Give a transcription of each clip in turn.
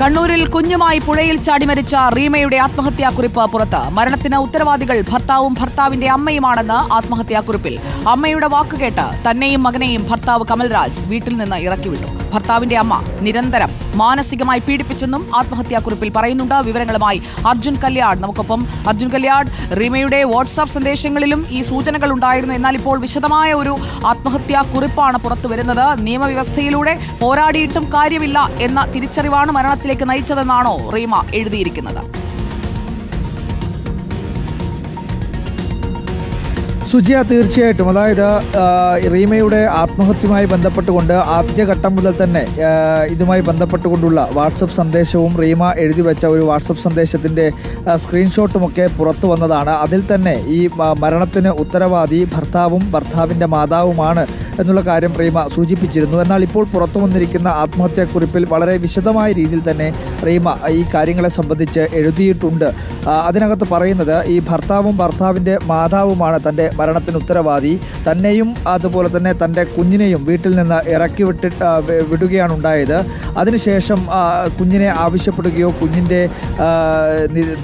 കണ്ണൂരിൽ കുഞ്ഞുമായി പുഴയിൽ ചാടി മരിച്ച റീമയുടെ ആത്മഹത്യാക്കുറിപ്പ് പുറത്ത്. മരണത്തിന് ഉത്തരവാദികൾ ഭർത്താവും ഭർത്താവിന്റെ അമ്മയുമാണെന്ന് ആത്മഹത്യാക്കുറിപ്പിൽ. അമ്മയുടെ വാക്കുകേട്ട് തന്നെയും മകനെയും ഭർത്താവ് കമൽരാജ് വീട്ടിൽ നിന്ന് ഇറക്കിവിട്ടു. ഭർത്താവിന്റെ അമ്മ നിരന്തരം മാനസികമായി പീഡിപ്പിച്ചെന്നും ആത്മഹത്യാക്കുറിപ്പിൽ പറയുന്നുണ്ട്. വിവരങ്ങളുമായി അർജുൻ കല്യാട് നമുക്കൊപ്പം അർജുൻ കല്യാട് റീമയുടെ വാട്സാപ്പ് സന്ദേശങ്ങളിലും ഈ സൂചനകൾ ഉണ്ടായിരുന്നു. എന്നാൽ ഇപ്പോൾ വിശദമായ ഒരു ആത്മഹത്യാക്കുറിപ്പാണ് പുറത്തു വരുന്നത്. നിയമവ്യവസ്ഥയിലൂടെ പോരാടിയിട്ടും കാര്യമില്ല എന്ന തിരിച്ചറിവാണ് മരണത്തിലേക്ക് നയിച്ചതെന്നാണോ റീമ എഴുതിയിരിക്കുന്നത്. സുജിയ തീർച്ചയായിട്ടും. അതായത് റീമയുടെ ആത്മഹത്യയുമായി ബന്ധപ്പെട്ടുകൊണ്ട് ആദ്യഘട്ടം മുതൽ തന്നെ ഇതുമായി ബന്ധപ്പെട്ടുകൊണ്ടുള്ള വാട്സപ്പ് സന്ദേശവും റീമ എഴുതി വെച്ച ഒരു വാട്സപ്പ് സന്ദേശത്തിന്റെ സ്ക്രീൻഷോട്ടുമൊക്കെ പുറത്തു വന്നതാണ്. അതിൽ തന്നെ ഈ മരണത്തിന് ഉത്തരവാദി ഭർത്താവും ഭർത്താവിന്റെ മാതാവുമാണ് എന്നുള്ള കാര്യം റീമ സൂചിപ്പിച്ചിരുന്നു. എന്നാൽ ഇപ്പോൾ പുറത്തു വന്നിരിക്കുന്ന ആത്മഹത്യാക്കുറിപ്പിൽ വളരെ വിശദമായ രീതിയിൽ തന്നെ റീമ ഈ കാര്യങ്ങളെ സംബന്ധിച്ച് എഴുതിയിട്ടുണ്ട്. അതിനകത്ത് പറയുന്നത് ഈ ഭർത്താവും ഭർത്താവിന്റെ മാതാവുമാണ് തന്റെ മരണത്തിന് ഉത്തരവാദി. തന്നെയും അതുപോലെ തന്നെ തന്റെ കുഞ്ഞിനെയും വീട്ടിൽ നിന്ന് ഇറക്കി വിട്ട് വിടുകയാണ് ഉണ്ടായത്. അതിനുശേഷം കുഞ്ഞിനെ ആവശ്യപ്പെടുകയോ കുഞ്ഞിന്റെ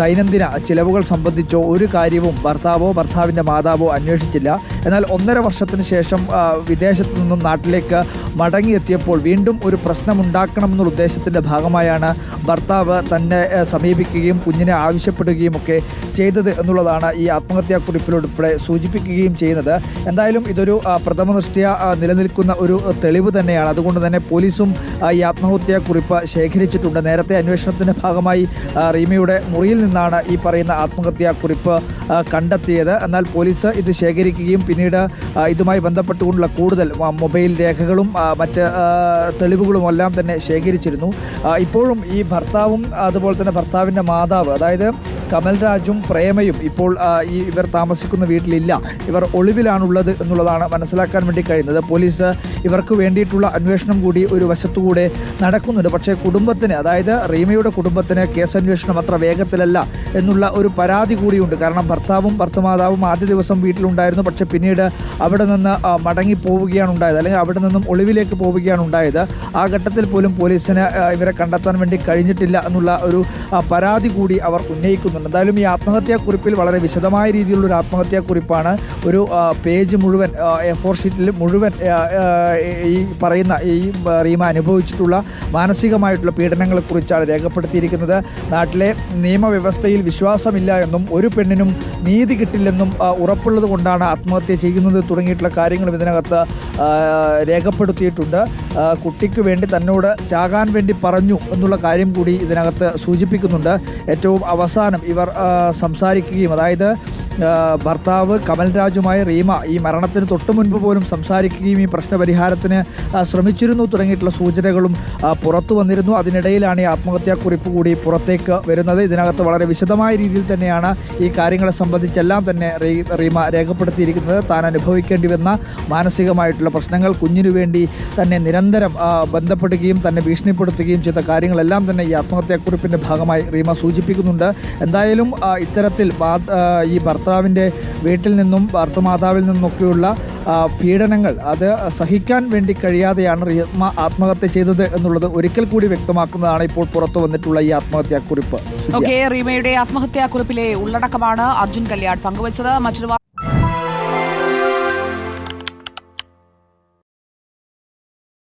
ദൈനംദിന ചിലവുകൾ സംബന്ധിച്ചോ ഒരു കാര്യവും ഭർത്താവോ ഭർത്താവിന്റെ മാതാവോ അന്വേഷിച്ചില്ല. എന്നാൽ ഒന്നര വർഷത്തിന് ശേഷം വിദേശത്തു നിന്നും നാട്ടിലേക്ക് മടങ്ങിയെത്തിയപ്പോൾ വീണ്ടും ഒരു പ്രശ്നമുണ്ടാക്കണമെന്നുള്ള ഉദ്ദേശത്തിന്റെ ഭാഗമായാണ് ഭർത്താവ് തന്നെ സമീപിക്കുകയും കുഞ്ഞിനെ ആവശ്യപ്പെടുകയും ഒക്കെ ചെയ്തത് എന്നുള്ളതാണ് ഈ ആത്മഹത്യാക്കുറിപ്പിലൂടെ സൂചിപ്പിക്കുകയും ചെയ്യുന്നത്. എന്തായാലും ഇതൊരു പ്രഥമ ദൃഷ്ടിയ നിലനിൽക്കുന്ന ഒരു തെളിവ് തന്നെയാണ്. അതുകൊണ്ട് തന്നെ പോലീസും ഈ ആത്മഹത്യാക്കുറിപ്പ് ശേഖരിച്ചിട്ടുണ്ട്. നേരത്തെ അന്വേഷണത്തിന്റെ ഭാഗമായി റീമയുടെ മുറിയിൽ നിന്നാണ് ഈ പറയുന്ന ആത്മഹത്യാക്കുറിപ്പ് കുറിപ്പ് കണ്ടെത്തിയത്. എന്നാൽ പോലീസ് ഇത് ശേഖരിക്കുകയും പിന്നീട് ഇതുമായി ബന്ധപ്പെട്ടുകൊണ്ടുള്ള കൂടുതൽ മൊബൈൽ രേഖകളും മറ്റ് തെളിവുകളും എല്ലാം തന്നെ ശേഖരിച്ചിരുന്നു. ഇപ്പോഴും ഈ ഭർത്താവും അതുപോലെ തന്നെ ഭർത്താവിന്റെ മാതാവ് അതായത് കമൽരാജും പ്രേമയും ഇപ്പോൾ ഈ ഇവർ താമസിക്കുന്ന വീട്ടിലില്ല. ഇവർ ഒളിവിലാണുള്ളത് എന്നുള്ളതാണ് മനസ്സിലാക്കാൻ വേണ്ടി കഴിയുന്നത്. പോലീസ് ഇവർക്ക് വേണ്ടിയിട്ടുള്ള അന്വേഷണം കൂടി ഒരു വശത്തുകൂടെ നടക്കുന്നുണ്ട്. പക്ഷേ കുടുംബത്തിന് അതായത് റീമയുടെ കുടുംബത്തിന് കേസന്വേഷണം അത്ര വേഗത്തിലല്ല എന്നുള്ള ഒരു പരാതി കൂടിയുണ്ട്. കാരണം ഭർത്താവും ഭർത്തമാതാവും ആദ്യ ദിവസം വീട്ടിലുണ്ടായിരുന്നു. പക്ഷേ പിന്നീട് അവിടെ നിന്ന് മടങ്ങി പോവുകയാണ് ഉണ്ടായത്. അല്ലെങ്കിൽ അവിടെ നിന്നും ഒളിവിലേക്ക് പോവുകയാണ് ഉണ്ടായത്. ആ ഘട്ടത്തിൽ പോലും പോലീസിന് ഇവരെ കണ്ടെത്താൻ വേണ്ടി കഴിഞ്ഞിട്ടില്ല എന്നുള്ള ഒരു പരാതി കൂടി അവർ ഉന്നയിക്കുന്നുണ്ട് എന്തായാലും ഈ ആത്മഹത്യാക്കുറിപ്പിൽ വളരെ വിശദമായ രീതിയിലുള്ള ഒരു ആത്മഹത്യാക്കുറിപ്പാണ് ഒരു പേജ് മുഴുവൻ എ ഫോർ ഷീറ്റിൽ മുഴുവൻ ഈ പറയുന്ന ഈ റീമ അനുഭവിച്ചിട്ടുള്ള മാനസികമായിട്ടുള്ള പീഡനങ്ങളെക്കുറിച്ചാണ് രേഖപ്പെടുത്തിയിരിക്കുന്നത്. നാട്ടിലെ നിയമവ്യവസ്ഥയിൽ വിശ്വാസമില്ല എന്നും ഒരു പെണ്ണിനും നീതി കിട്ടില്ലെന്നും ഉറപ്പുള്ളത് കൊണ്ടാണ് ആത്മഹത്യ ചെയ്യുന്നത് തുടങ്ങിയിട്ടുള്ള കാര്യങ്ങളും ഇതിനകത്ത് രേഖപ്പെടുത്തിയിട്ടുണ്ട്. കുട്ടിക്ക് വേണ്ടി തന്നോട് ചാകാൻ വേണ്ടി പറഞ്ഞു എന്നുള്ള കാര്യം കൂടി ഇതിനകത്ത് സൂചിപ്പിക്കുന്നുണ്ട്. ഏറ്റവും അവസാനം ഇവർ സംസാരിക്കുകയും അതായത് ഭർത്താവ് കമൽരാജുമായി റീമ ഈ മരണത്തിന് തൊട്ടു മുൻപ് പോലും സംസാരിക്കുകയും ഈ പ്രശ്നപരിഹാരത്തിന് ശ്രമിച്ചിരുന്നു തുടങ്ങിയിട്ടുള്ള സൂചനകളും പുറത്തു വന്നിരുന്നു. അതിനിടയിലാണ് ഈ ആത്മഹത്യാക്കുറിപ്പ് കൂടി പുറത്തേക്ക് വരുന്നത്. ഇതിനകത്ത് വളരെ വിശദമായ രീതിയിൽ തന്നെയാണ് ഈ കാര്യങ്ങളെ സംബന്ധിച്ചെല്ലാം തന്നെ റീമ രേഖപ്പെടുത്തിയിരിക്കുന്നത്. താൻ അനുഭവിക്കേണ്ടി വന്ന മാനസികമായിട്ടുള്ള പ്രശ്നങ്ങൾ കുഞ്ഞിനു വേണ്ടി തന്നെ നിരന്തരം ബന്ധപ്പെടുകയും തന്നെ ഭീഷണിപ്പെടുത്തുകയും ചെയ്ത കാര്യങ്ങളെല്ലാം തന്നെ ഈ ആത്മഹത്യാക്കുറിപ്പിന്റെ ഭാഗമായി റീമ സൂചിപ്പിക്കുന്നുണ്ട്. എന്തായാലും ഇത്തരത്തിൽ ഈ ഭർത്താവ് ഭർത്താവിന്റെ വീട്ടിൽ നിന്നും ഭർത്തമാതാവിൽ നിന്നൊക്കെയുള്ള പീഡനങ്ങൾ അത് സഹിക്കാൻ വേണ്ടി കഴിയാതെയാണ് റിയത്മ ആത്മഹത്യ ചെയ്തത് എന്നുള്ളത് ഒരിക്കൽ കൂടി വ്യക്തമാക്കുന്നതാണ് ഇപ്പോൾ പുറത്തു വന്നിട്ടുള്ള ഈ ആത്മഹത്യാക്കുറിപ്പ്. ഓക്കെ റീമയുടെ ആത്മഹത്യാക്കുറിപ്പിലെ ഉള്ളടക്കമാണ് അർജുൻ കല്യാൺ പങ്കുവച്ചത് മറ്റൊരു